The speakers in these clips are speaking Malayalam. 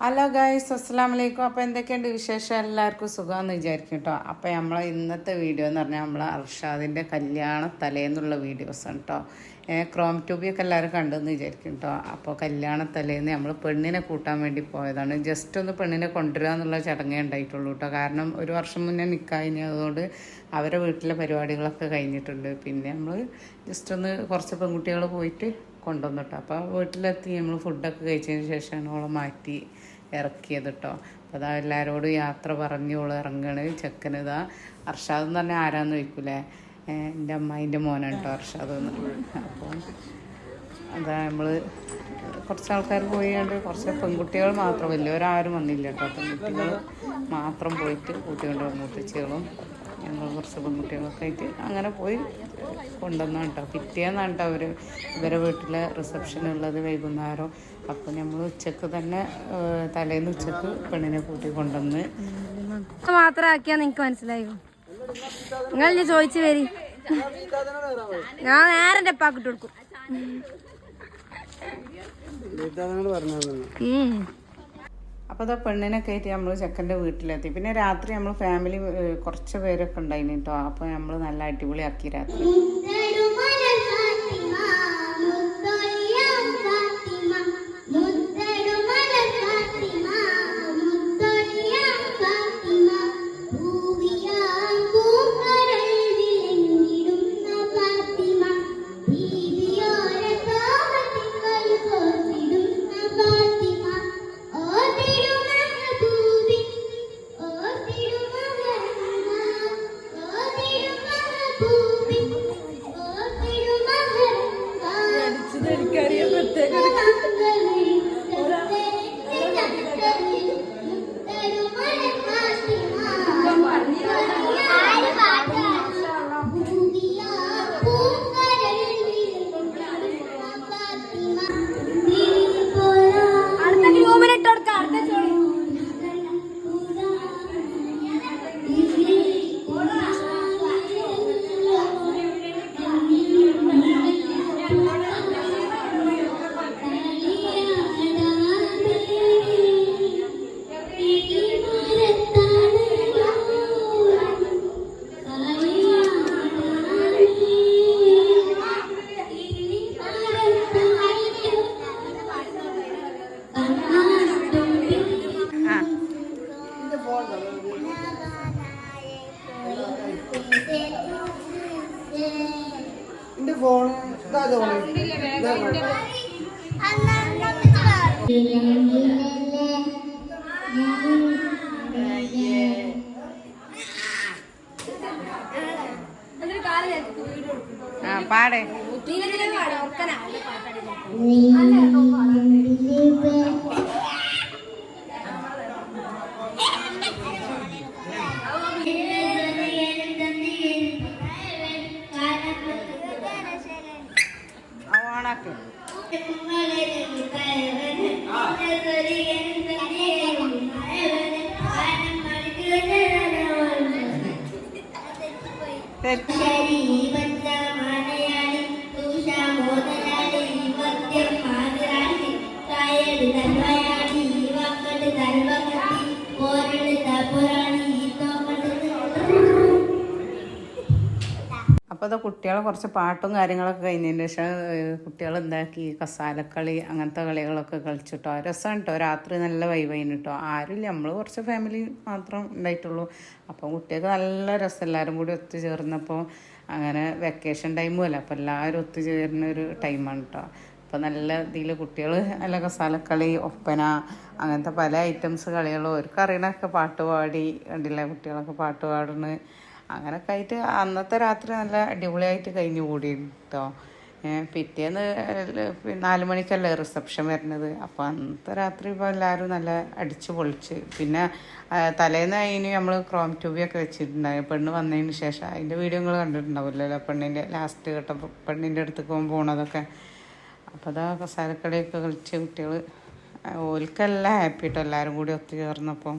ഹലോ ഗൈസ് അസ്സാം വലൈക്കും അപ്പോൾ എന്തൊക്കെയുണ്ട് വിശേഷം? എല്ലാവർക്കും സുഖമെന്ന് വിചാരിക്കും കേട്ടോ അപ്പോൾ നമ്മളെ ഇന്നത്തെ വീഡിയോ എന്ന് പറഞ്ഞാൽ നമ്മളെ അർഷാദിന്റെ കല്യാണ തലേന്നുള്ള വീഡിയോസാണ് കേട്ടോ ക്രോം ട്യൂബിയൊക്കെ എല്ലാവരും കണ്ടെന്ന് വിചാരിക്കും കേട്ടോ അപ്പോൾ കല്യാണത്തലേന്ന് നമ്മൾ പെണ്ണിനെ കൂട്ടാൻ വേണ്ടി പോയതാണ്. ജസ്റ്റ് ഒന്ന് പെണ്ണിനെ കൊണ്ടുവരിക എന്നുള്ള ചടങ്ങേ ഉണ്ടായിട്ടുള്ളൂ കേട്ടോ കാരണം ഒരു വർഷം മുന്നേ നിൽക്കാതിന് അവരെ വീട്ടിലെ പരിപാടികളൊക്കെ കഴിഞ്ഞിട്ടുണ്ട്. പിന്നെ നമ്മൾ ജസ്റ്റ് ഒന്ന് കുറച്ച് പെൺകുട്ടികൾ പോയിട്ട് കൊണ്ടുവന്നു കേട്ടോ അപ്പോൾ വീട്ടിലെത്തി നമ്മൾ ഫുഡൊക്കെ കഴിച്ചതിന് ശേഷമാണ് ഓളെ മാറ്റി ഇറക്കിയത് കേട്ടോ അപ്പോൾ അതാ എല്ലാവരോടും യാത്ര പറഞ്ഞു ഓൾ ഇറങ്ങണ്. ചെക്കനിതാ അർഷാദ് എന്ന് പറഞ്ഞാൽ ആരാന്ന് ചോദിക്കൂലേ? എന്റെ അമ്മായിന്റെ മോനാണ് കേട്ടോ അർഷാദ് എന്ന് അപ്പോൾ അതാ നമ്മൾ കുറച്ച് ആൾക്കാർ പോയാണ്ട് കുറച്ച് പെൺകുട്ടികൾ മാത്രം വലിയവരാരും വന്നില്ല കേട്ടോ. പെൺകുട്ടികൾ മാത്രം പോയിട്ട് കൂട്ടിക്കൊണ്ട് വന്നു മുത്തച്ചികളും ഞങ്ങൾ കുറച്ച് പെൺകുട്ടികളൊക്കെ ആയിട്ട് അങ്ങനെ പോയി കൊണ്ടുവന്നാണ് കേട്ടോ. പിറ്റേന്നാണ് കേട്ടോ അവർ ഇവരെ വീട്ടിലെ റിസപ്ഷൻ ഉള്ളത് വൈകുന്നേരം. അപ്പോൾ നമ്മൾ ഉച്ചയ്ക്ക് തന്നെ തലേന്ന് ഉച്ചയ്ക്ക് പെണ്ണിനെ കൂട്ടി കൊണ്ടുവന്ന്. മാത്രമാക്കിയാൽ നിങ്ങൾക്ക് മനസ്സിലായോ? നിങ്ങൾ ചോദിച്ചു വരി. ഞാൻ നേരെ എന്റെ കൊടുക്കും. അപ്പൊ അപ്പോൾ അതാ പെണ്ണിനെ കയറ്റി നമ്മൾ ചെക്കന്റെ വീട്ടിലെത്തി. പിന്നെ രാത്രി നമ്മൾ ഫാമിലി കുറച്ച് പേരൊക്കെ ഉണ്ടായിന് കേട്ടോ അപ്പോൾ നമ്മൾ നല്ല അടിപൊളിയാക്കി രാത്രി. ആ പാടേ. ആ തെറ്റ് അപ്പോൾ അത് കുട്ടികളെ കുറച്ച് പാട്ടും കാര്യങ്ങളൊക്കെ കഴിഞ്ഞതിന് ശേഷം കുട്ടികൾ എന്താക്കി? കസാലക്കളി അങ്ങനത്തെ കളികളൊക്കെ കളിച്ചിട്ടോ. രസമാണ് കേട്ടോ രാത്രി നല്ല വൈവൈന് കേട്ടോ ആരുമില്ല നമ്മൾ കുറച്ച് ഫാമിലി മാത്രം ഉണ്ടായിട്ടുള്ളൂ. അപ്പം കുട്ടികൾക്ക് നല്ല രസം. എല്ലാവരും കൂടി ഒത്തുചേർന്നപ്പോൾ അങ്ങനെ വെക്കേഷൻ ടൈമും അല്ല? അപ്പോൾ എല്ലാവരും ഒത്തുചേരുന്ന ഒരു ടൈമാണ് കേട്ടോ അപ്പോൾ നല്ല ഇതിൽ കുട്ടികൾ നല്ല കസാലക്കളി ഒപ്പന അങ്ങനത്തെ പല ഐറ്റംസ് കളികളും. അവർക്ക് പാട്ട് പാടി കണ്ടില്ലേ? കുട്ടികളൊക്കെ പാട്ട് പാടുന്നു അങ്ങനൊക്കെ ആയിട്ട് അന്നത്തെ രാത്രി നല്ല അടിപൊളിയായിട്ട് കഴിഞ്ഞു കൂടി കേട്ടോ പിറ്റേന്ന് നാല് മണിക്കല്ലേ റിസപ്ഷൻ വരുന്നത്. അപ്പോൾ അന്നത്തെ രാത്രി ഇപ്പോൾ എല്ലാവരും നല്ല അടിച്ച് പൊളിച്ച്. പിന്നെ തലേന്ന് അതിന് നമ്മൾ ക്രോം ട്യൂബിയൊക്കെ വെച്ചിട്ടുണ്ടായി പെണ്ണ് വന്നതിന് ശേഷം അതിന്റെ വീഡിയോ നിങ്ങൾ കണ്ടിട്ടുണ്ടാവില്ലല്ലോ? പെണ്ണിന്റെ ലാസ്റ്റ് ഘട്ടം പെണ്ണിന്റെ അടുത്തേക്ക് പോകുമ്പോൾ പോണതൊക്കെ. അപ്പോൾ അതാ കസാരക്കളിയൊക്കെ കളിച്ച് കുട്ടികൾ ഓൽക്കെല്ലാം ഹാപ്പി കേട്ടോ എല്ലാവരും കൂടി ഒത്തുചേർന്നപ്പോൾ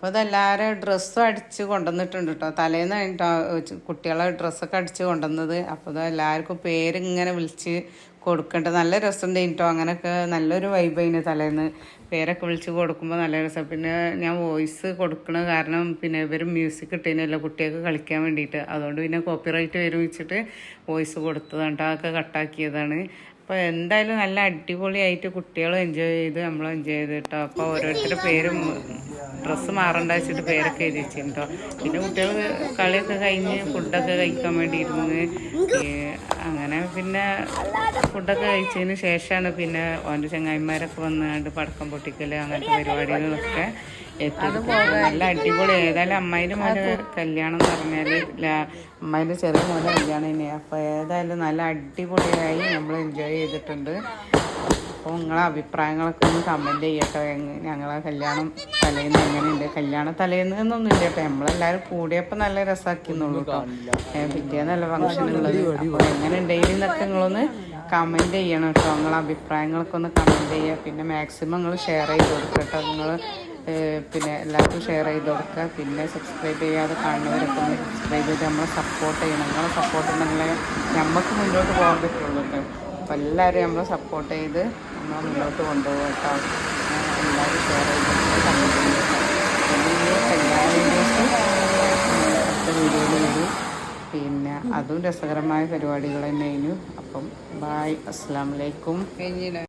അപ്പോൾ ഇതെല്ലാവരും ഡ്രസ്സും അടിച്ച് കൊണ്ടുവന്നിട്ടുണ്ട് കേട്ടോ തലേന്ന് കേട്ടോ കുട്ടികളെ ഡ്രസ്സൊക്കെ അടിച്ച് കൊണ്ടുവന്നത്. അപ്പോൾ ഇത് എല്ലാവർക്കും പേരിങ്ങനെ വിളിച്ച് കൊടുക്കേണ്ടത് നല്ല രസമുണ്ട് കേട്ടോ അങ്ങനെയൊക്കെ നല്ലൊരു വൈബായിന് തലേന്ന്. പേരൊക്കെ വിളിച്ച് കൊടുക്കുമ്പോൾ നല്ല രസം. പിന്നെ ഞാൻ വോയിസ് കൊടുക്കണ കാരണം പിന്നെ ഇവർ മ്യൂസിക് കിട്ടിയതിനല്ല കുട്ടികൾക്ക് കളിക്കാൻ വേണ്ടിയിട്ട്. അതുകൊണ്ട് പിന്നെ കോപ്പിറൈറ്റ് വരും വെച്ചിട്ട് വോയിസ് കൊടുത്തതാണ് അതൊക്കെ കട്ടാക്കിയതാണ് അപ്പോൾ എന്തായാലും നല്ല അടിപൊളിയായിട്ട് കുട്ടികളും എൻജോയ് ചെയ്ത് നമ്മളും എൻജോയ് ചെയ്ത് കേട്ടോ അപ്പോൾ ഓരോരുത്തരുടെ പേരും ഡ്രസ്സ് മാറണ്ട വെച്ചിട്ട് പേരൊക്കെ എഴുതി വെച്ചിട്ടോ പിന്നെ കുട്ടികൾ കളിയൊക്കെ കഴിഞ്ഞ് ഫുഡൊക്കെ കഴിക്കാൻ വേണ്ടി അങ്ങനെ പിന്നെ ഫുഡൊക്കെ കഴിച്ചതിന് ശേഷമാണ് പിന്നെ ഓന്റെ ചങ്ങായിമാരൊക്കെ വന്നുകൊണ്ട് പടക്കം പൊട്ടിക്കൽ അങ്ങനത്തെ പരിപാടികളൊക്കെ നല്ല അടിപൊളി ഏതായാലും അമ്മായിന്റെ മോനെ കല്യാണം എന്ന് പറഞ്ഞാൽ ചെറിയ മോനെ കല്യാണം തന്നെയാണ് അപ്പോൾ ഏതായാലും നല്ല അടിപൊളിയായി നമ്മൾ എൻജോയ് ചെയ്തിട്ടുണ്ട്. അപ്പോൾ നിങ്ങളെ അഭിപ്രായങ്ങളൊക്കെ ഒന്ന് കമന്റ് ചെയ്യട്ടോ. ഞങ്ങളെ കല്യാണം തലേന്ന് എങ്ങനെയുണ്ട്? കല്യാണ തലേന്ന് എന്നൊന്നും ഇല്ല കേട്ടോ. നമ്മളെല്ലാവരും കൂടിയപ്പോൾ നല്ല രസമാക്കിന്നുള്ളൂ കേട്ടോ. പിറ്റേന്നല്ല ഫംഗ്ഷൻ ഉള്ളത്. അപ്പോൾ എങ്ങനെ ഉണ്ടെങ്കിൽ എന്നൊക്കെ നിങ്ങളൊന്ന് കമന്റ് ചെയ്യണം കേട്ടോ. നിങ്ങളെ അഭിപ്രായങ്ങളൊക്കെ ഒന്ന് കമന്റ് ചെയ്യുക പിന്നെ മാക്സിമം നിങ്ങൾ ഷെയർ ചെയ്ത് കൊടുക്കട്ടോ നിങ്ങൾ നിങ്ങൾ പിന്നെ എല്ലാവർക്കും ഷെയർ ചെയ്ത് കൊടുക്കുക. പിന്നെ സബ്സ്ക്രൈബ് ചെയ്യാതെ കാണുന്നവരൊക്കെ ഒന്ന് സബ്സ്ക്രൈബ് ചെയ്ത് നമ്മളെ സപ്പോർട്ട് ചെയ്യണം. നിങ്ങളെ സപ്പോർട്ട് ഉണ്ടെങ്കിലേ നമുക്ക് മുന്നോട്ട് പോകാൻ പറ്റുള്ളൂ കേട്ടോ. അപ്പോൾ എല്ലാവരും നമ്മളെ സപ്പോർട്ട് ചെയ്ത് നമ്മൾ മുന്നോട്ട് കൊണ്ടുപോകും കേട്ടോ. എല്ലാവരും ഷെയർ ചെയ്ത് പിന്നെ അതും രസകരമായ പരിപാടികൾ തന്നെയായിരുന്നു. അപ്പം ബായ് അസ്സാം വലൈക്കും